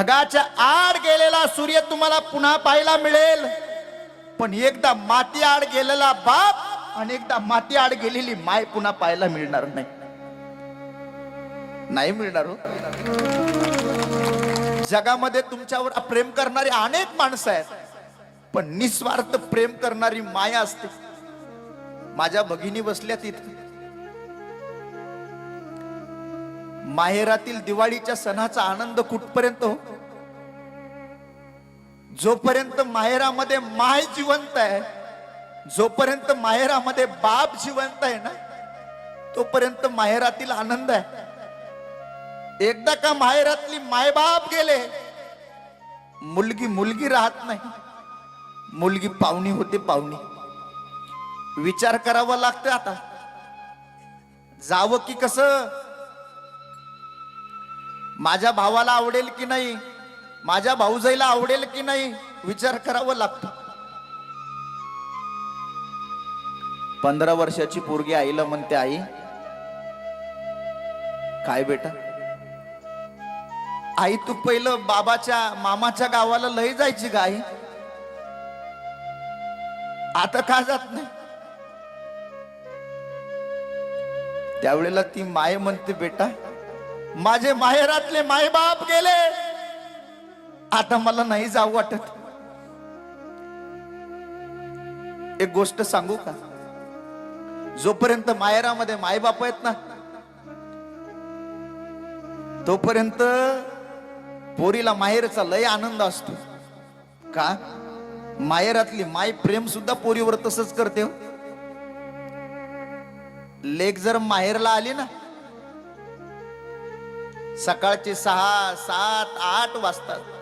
ढगाच्या आड गेलेला सूर्य तुम्हाला पुन्हा पाहायला मिळेल. पण एकदा माती आड गेलेला बाप आणि एकदा माती आड गेलेली माय पुन्हा पाहायला मिळणार नाही. नाही मिळणार हो. जगामध्ये तुमच्यावर प्रेम करणारी अनेक माणसं आहेत. पण निस्वार्थ प्रेम करणारी माया असते. माझ्या भगिनी बसल्या तिथे माहेरातील दिवाळीच्या सणाचा आनंद कुठपर्यंत हो? जोपर्यंत माहेरामध्ये माय जिवंत आहे जोपर्यंत माहेरामध्ये बाप जिवंत आहे ना तोपर्यंत माहेरातील आनंद आहे. एकदा का माहेरातली मायबाप गेले मुलगी मुलगी राहत नाही. मुलगी पाहुणी होते पाहुणी. विचार करावा लागतं आता. जावं की कसं? माझ्या भावाला आवडेल की नाही? माझ्या भाऊजाईला आवडेल की नाही? विचार करावा लागतो. पंधरा वर्षाची पोरगी आईला म्हणते आई काय बेटा? आई तू पहिलं बाबाच्या मामाच्या गावाला लय जायची का आई. आता का जात नाही? त्यावेळेला ती माय म्हणते बेटा माझे माहेरातले मायबाप गेले. आता मला नाही जाऊ वाटत. एक गोष्ट सांगू का? जोपर्यंत माहेरामध्ये मायबाप आहेत ना तोपर्यंत पोरीला माहेरचा लय आनंद असतो. का? माहेरातली माय प्रेम सुद्धा पोरीवर तसंच करते हो. लेक जर माहेरला आली ना सकाळचे सहा सात आठ वाजतात